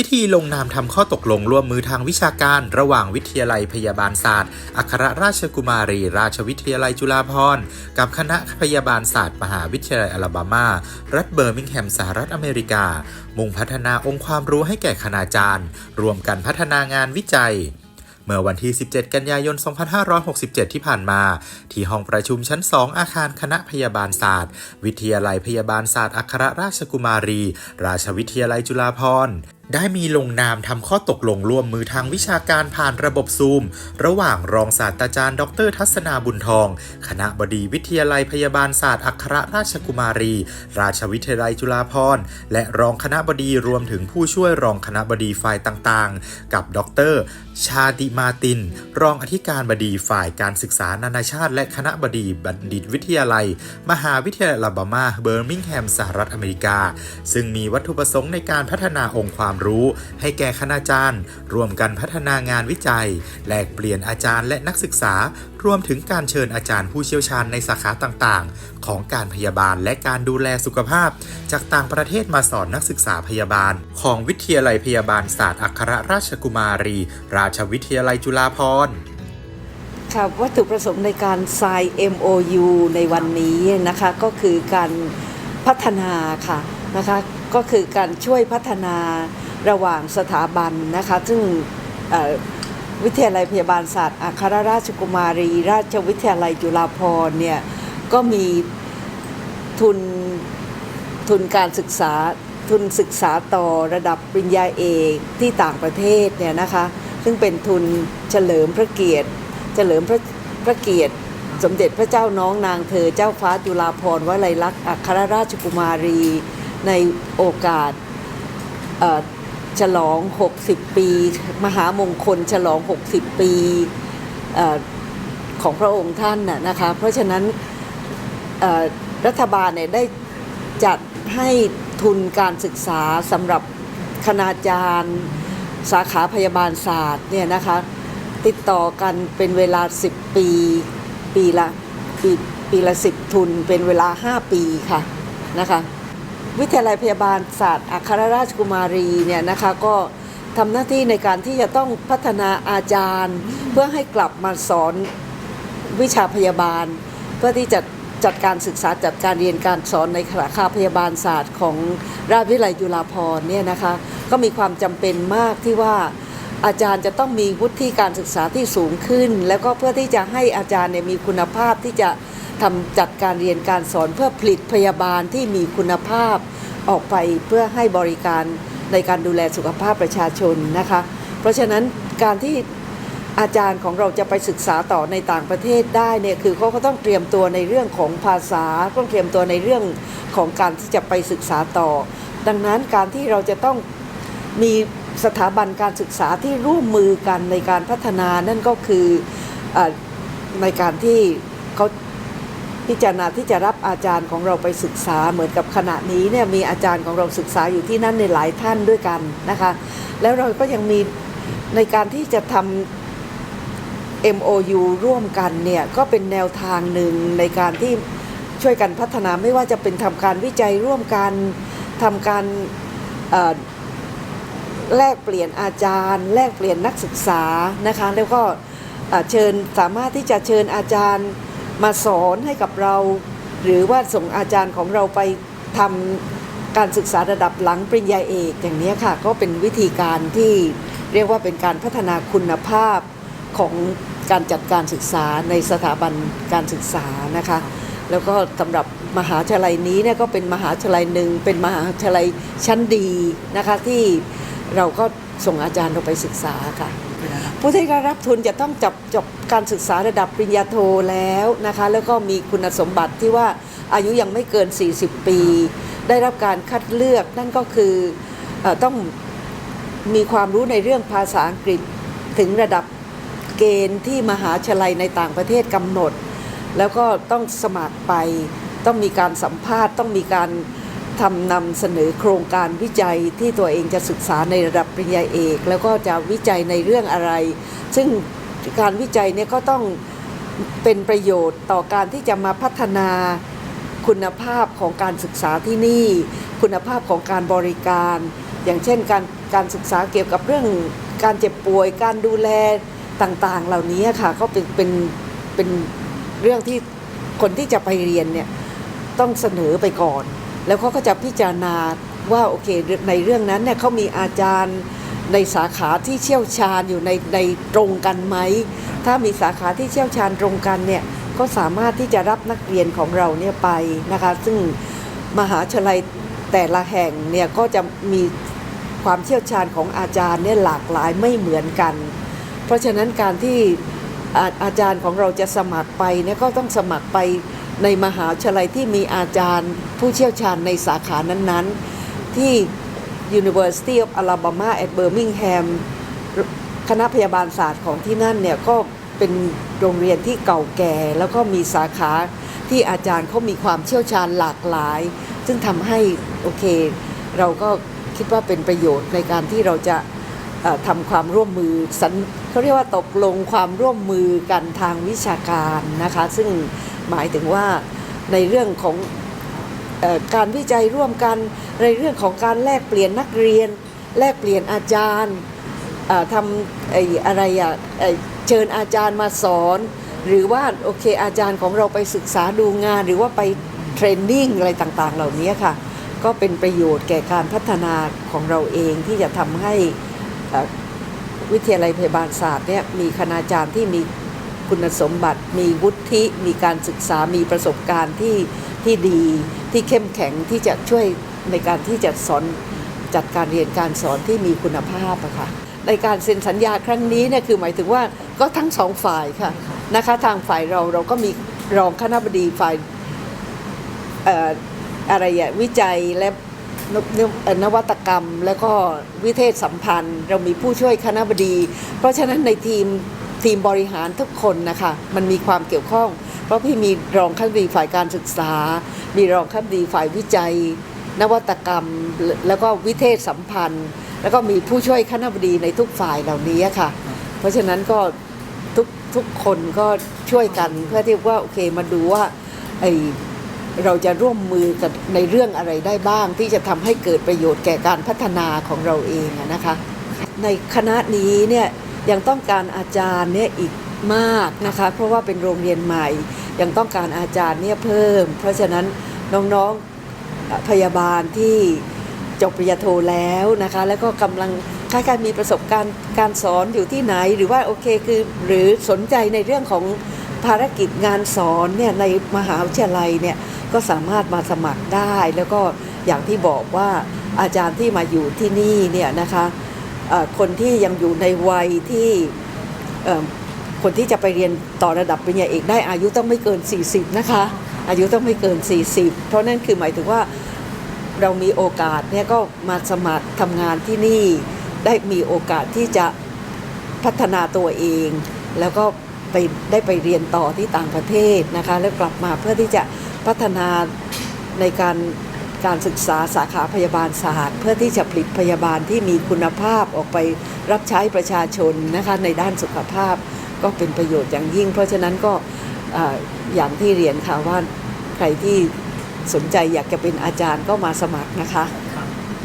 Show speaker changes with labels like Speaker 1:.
Speaker 1: พิธีลงนามทำข้อตกลงร่วมมือทางวิชาการ ระหว่างวิทยาลัยพยาบาลศาสตร์ อัครราชกุมารี ราชวิทยาลัยจุฬาภรณ์กับคณะพยาบาลศาสตร์ มหาวิทยาลัยอลาบามา รัฐเบอร์มิงแฮมสหรัฐอเมริกา มุ่งพัฒนาองค์ความรู้ให้แก่คณาจารย์ รวมกันพัฒนางานวิจัยเมื่อวันที่ 17 กันยายน 2567 ที่ผ่านมา ที่ห้องประชุมชั้น 2 อาคารคณะพยาบาลศาสตร์ วิทยาลัยพยาบาลศาสตร์อัครราชกุมารี ราชวิทยาลัยจุฬาภรณ์ ได้มีลงนามทำข้อตกลงร่วมมือทางวิชาการผ่านระบบซูม ระหว่างรองศาสตราจารย์ ดร ทัศนาบุญทอง คณะบดีวิทยาลัยพยาบาลศาสตร์อัครราชกุมารี ราชวิทยาลัยจุฬาภรณ์ และรองคณะบดีรวมถึงผู้ช่วยรองคณะบดีฝ่ายต่างๆ กับดร ชาติมาติน รองอธิการบดีฝ่ายการศึกษานานาชาติ และคณะบดีบัณฑิตวิทยาลัย มหาวิทยาลัยลาบามาเบอร์มิงแฮมสหรัฐอเมริกา ซึ่งมีวัตถุประสงค์ในการพัฒนาองค์ความรู้ให้แก่คณาจารย์รวมกันพัฒนางานวิจัย แลกเปลี่ยนอาจารย์และนักศึกษา รวมถึงการเชิญอาจารย์ผู้เชี่ยวชาญในสาขาต่างๆ ของการพยาบาลและการดูแลสุขภาพ จากต่างประเทศมาสอนนักศึกษาพยาบาล ของวิทยาลัยพยาบาลศาสตร์อัครราชกุมารี ราชวิทยาลัยจุฬาภรณ์
Speaker 2: ค่ะวัตถุประสงค์ในการ sign MOU ในวันนี้นะคะก็คือการพัฒนาค่ะนะคะ ก็คือการช่วยพัฒนาระหว่างสถาบันนะคะ ซึ่งวิทยาลัยพยาบาลศาสตร์อัครราชกุมารี ราชวิทยาลัยจุฬาภรณ์เนี่ยก็มีทุนทุนการศึกษาทุนศึกษาต่อระดับปริญญาเอกที่ต่างประเทศเนี่ยนะคะ ซึ่งเป็นทุนเฉลิมพระเกียรติ เฉลิมพระพระเกียรติ สมเด็จพระเจ้าน้องนางเธอเจ้าฟ้าจุฬาภรณ์วลัยลักษณ์อัครราชกุมารี ในโอกาสเอ่อฉลอง 60 ปี มหามงคลฉลอง 60 ปีของพระองค์ท่านน่ะนะคะ เพราะฉะนั้นรัฐบาลเนี่ยได้จัดให้ทุนการศึกษาสำหรับคณาจารย์ สาขาพยาบาลศาสตร์เนี่ยนะคะติดต่อกันเป็นเวลา 10 ปี ปีละปีปีละ 10 ทุนเป็นเวลา 5 ปีค่ะนะคะ วิทยาลัยพยาบาลศาสตร์อัครราชกุมารีเนี่ยนะคะก็ทำหน้าที่ในการที่จะต้องพัฒนาอาจารย์ เพื่อให้กลับมาสอนวิชาพยาบาล เพื่อที่จะจัดการศึกษาจัดการเรียนการสอนในสาขาพยาบาลศาสตร์ของราชวิทยาลัยจุฬาภรณ์เนี่ยนะคะก็มีความจำเป็นมากที่ว่าอาจารย์จะต้องมีวุฒิการศึกษาที่สูงขึ้น แล้วก็เพื่อที่จะให้อาจารย์เนี่ยมีคุณภาพที่จะ ทำจัดการเรียนการสอนเพื่อผลิตพยาบาลที่มีคุณภาพออกไปเพื่อให้บริการในการดูแลสุขภาพประชาชนนะคะ เพราะฉะนั้นการที่อาจารย์ของเราจะไปศึกษาต่อในต่างประเทศได้เนี่ยคือเขาก็ต้องเตรียมตัวในเรื่องของภาษาต้องเตรียมตัวในเรื่องของการที่จะไปศึกษาต่อ ดังนั้นการที่เราจะต้องมีสถาบันการศึกษาที่ร่วมมือกันในการพัฒนานั่นก็คือเออในการที่เขา พิจารณาที่จะรับอาจารย์ของเราไปศึกษาเหมือนกับขณะนี้เนี่ยมีอาจารย์ของเราศึกษาอยู่ที่นั่นในหลายท่านด้วยกันนะคะ แล้วเราก็ยังมีในการที่จะทำ MOU ร่วมกันเนี่ยก็เป็นแนวทางหนึ่งในการที่ช่วยกันพัฒนาไม่ว่าจะเป็นทำการวิจัยร่วมกันทำการแลกเปลี่ยนอาจารย์ แลกเปลี่ยนนักศึกษานะคะ แล้วก็เชิญสามารถที่จะเชิญอาจารย์ มาสอนให้กับเรา หรือว่าส่งอาจารย์ของเราไปทำการศึกษาระดับหลังปริญญาเอกอย่างนี้ค่ะ ก็เป็นวิธีการที่เรียกว่าเป็นการพัฒนาคุณภาพของการจัดการศึกษาในสถาบันการศึกษานะคะ แล้วก็สำหรับมหาวิทยาลัยนี้เนี่ยก็เป็นมหาวิทยาลัยหนึ่งเป็นมหาวิทยาลัยชั้นดีนะคะที่เราก็ส่งอาจารย์เราไปศึกษาค่ะ ผู้ที่ได้รับทุนจะต้องจบจบการศึกษาระดับปริญญาโทแล้วนะคะ แล้วก็มีคุณสมบัติที่ว่าอายุยังไม่เกิน 40 ปี ได้รับการคัดเลือกนั่นก็คืออต้องมีความรู้ในเรื่องภาษาอังกฤษถึงระดับเกณฑ์ที่มหาวิทยาลัยในต่างประเทศกำหนด แล้วก็ต้องสมัครไป ต้องมีการสัมภาษณ์ ต้องมีการ ทำนำเสนอโครงการวิจัยที่ตัวเองจะศึกษาในระดับปริญญาเอก แล้วก็จะวิจัยในเรื่องอะไร ซึ่งการวิจัยเนี่ยก็ต้องเป็นประโยชน์ต่อการที่จะมาพัฒนาคุณภาพของการศึกษาที่นี่ คุณภาพของการบริการ อย่างเช่นการการศึกษาเกี่ยวกับเรื่องการเจ็บป่วย การดูแลต่างๆ เหล่านี้ค่ะก็เป็นเป็นเป็นเรื่องที่คนที่จะไปเรียนเนี่ยต้องเสนอไปก่อน แล้วเขาก็จะพิจารณาว่าโอเคในเรื่องนั้นเนี่ยเขามีอาจารย์ในสาขาที่เชี่ยวชาญอยู่ในในตรงกันไหม ถ้ามีสาขาที่เชี่ยวชาญตรงกันเนี่ยก็สามารถที่จะรับนักเรียนของเราเนี่ยไปนะคะ ซึ่งมหาวิทยาลัยแต่ละแห่งเนี่ยก็จะมีความเชี่ยวชาญของอาจารย์เนี่ยหลากหลายไม่เหมือนกัน เพราะฉะนั้นการที่อาอาจารย์ของเราจะสมัครไปเนี่ยก็ต้องสมัครไป ในมหาวิทยาลัยที่มีอาจารย์ผู้เชี่ยวชาญในสาขานั้นๆ ที่ University of Alabama at Birmingham คณะพยาบาลศาสตร์ของที่นั่นเนี่ยก็เป็นโรงเรียนที่เก่าแก่ แล้วก็มีสาขาที่อาจารย์เขามีความเชี่ยวชาญหลากหลาย ซึ่งทำให้โอเค เราก็คิดว่าเป็นประโยชน์ในการที่เราจะทำความร่วมมือสัญเขาเรียกว่าตกลงความร่วมมือกันทางวิชาการนะคะ ซึ่ง หมายถึงว่าในเรื่องของออการวิจัยร่วมกัน ในเรื่องของการแลกเปลี่ยนนักเรียน แลกเปลี่ยนอาจารย์ทำไอ้อะไรอะเชิญอาจารย์มาสอน หรือว่าโอเคอาจารย์ของเราไปศึกษาดูงาน หรือว่าไปเทรนนิ่งอะไรต่างๆ เหล่านี้ค่ะ ก็เป็นประโยชน์แก่การพัฒนาของเราเองที่จะทำให้วิทยาลัยพยาบาลศาสตร์เนี่ยมีคณาจารย์ที่มี คุณสมบัติ มีวุฒิ มีการศึกษา มีประสบการณ์ที่ที่ดี ที่เข้มแข็งที่จะช่วยในการที่จะสอนจัดการเรียนการสอนที่มีคุณภาพอะค่ะในการเซ็นสัญญาครั้งนี้เนี่ยคือหมายถึงว่าก็ทั้งสองฝ่ายค่ะนะคะทางฝ่ายเราเราก็มีรองคณบดีฝ่ายเอ่ออะไรอะวิจัยและนนนวัตกรรม แล้วก็วิเทศสัมพันธ์ เรามีผู้ช่วยคณบดี เพราะฉะนั้นในทีม ทีมบริหารทุกคนนะคะมันมีความเกี่ยวข้อง เพราะพี่มีรองคณบดีฝ่ายการศึกษา มีรองคณบดีฝ่ายวิจัย นวัตกรรม แล้วก็วิเทศสัมพันธ์ แล้วก็มีผู้ช่วยคณบดีในทุกฝ่ายเหล่านี้ค่ะ เพราะฉะนั้นก็ทุกทุกคนก็ช่วยกันเพื่อที่ว่าโอเคมาดูว่าไอเราจะร่วมมือกันในเรื่องอะไรได้บ้าง ที่จะทำให้เกิดประโยชน์แก่การพัฒนาของเราเองนะคะ ในคณะนี้เนี่ย ยังต้องการอาจารย์เนี่ยอีกมากนะคะ เพราะว่าเป็นโรงเรียนใหม่ ยังต้องการอาจารย์เนี่ยเพิ่ม เพราะฉะนั้นน้องๆพยาบาลที่จบปริญญาโทแล้วนะคะ แล้วก็กำลังคล้ายๆมีประสบการณ์การสอนอยู่ที่ไหน หรือว่าโอเคคือหรือสนใจในเรื่องของภารกิจงานสอนเนี่ยในมหาวิทยาลัยเนี่ยก็สามารถมาสมัครได้ แล้วก็อย่างที่บอกว่าอาจารย์ที่มาอยู่ที่นี่เนี่ยนะคะ คนที่ยังอยู่ในวัยที่คนที่จะไปเรียนต่อระดับปริญญาเอกได้อายุต้องไม่เกิน 40 นะคะ อายุต้องไม่เกิน 40 เพราะนั่นคือหมายถึงว่าเรามีโอกาสเนี่ยก็มาสมัครทำงานที่นี่ ได้มีโอกาสที่จะพัฒนาตัวเอง แล้วก็ไปได้ไปเรียนต่อที่ต่างประเทศนะคะ แล้วกลับมาเพื่อที่จะพัฒนาในการ การศึกษาสาขาพยาบาลศาสตร์ เพื่อที่จะผลิตพยาบาลที่มีคุณภาพออกไปรับใช้ประชาชนนะคะในด้านสุขภาพก็เป็นประโยชน์อย่างยิ่ง เพราะฉะนั้นก็เอ่ออย่างที่เรียนค่ะว่าใครที่สนใจอยากจะเป็นอาจารย์ก็มาสมัครนะคะ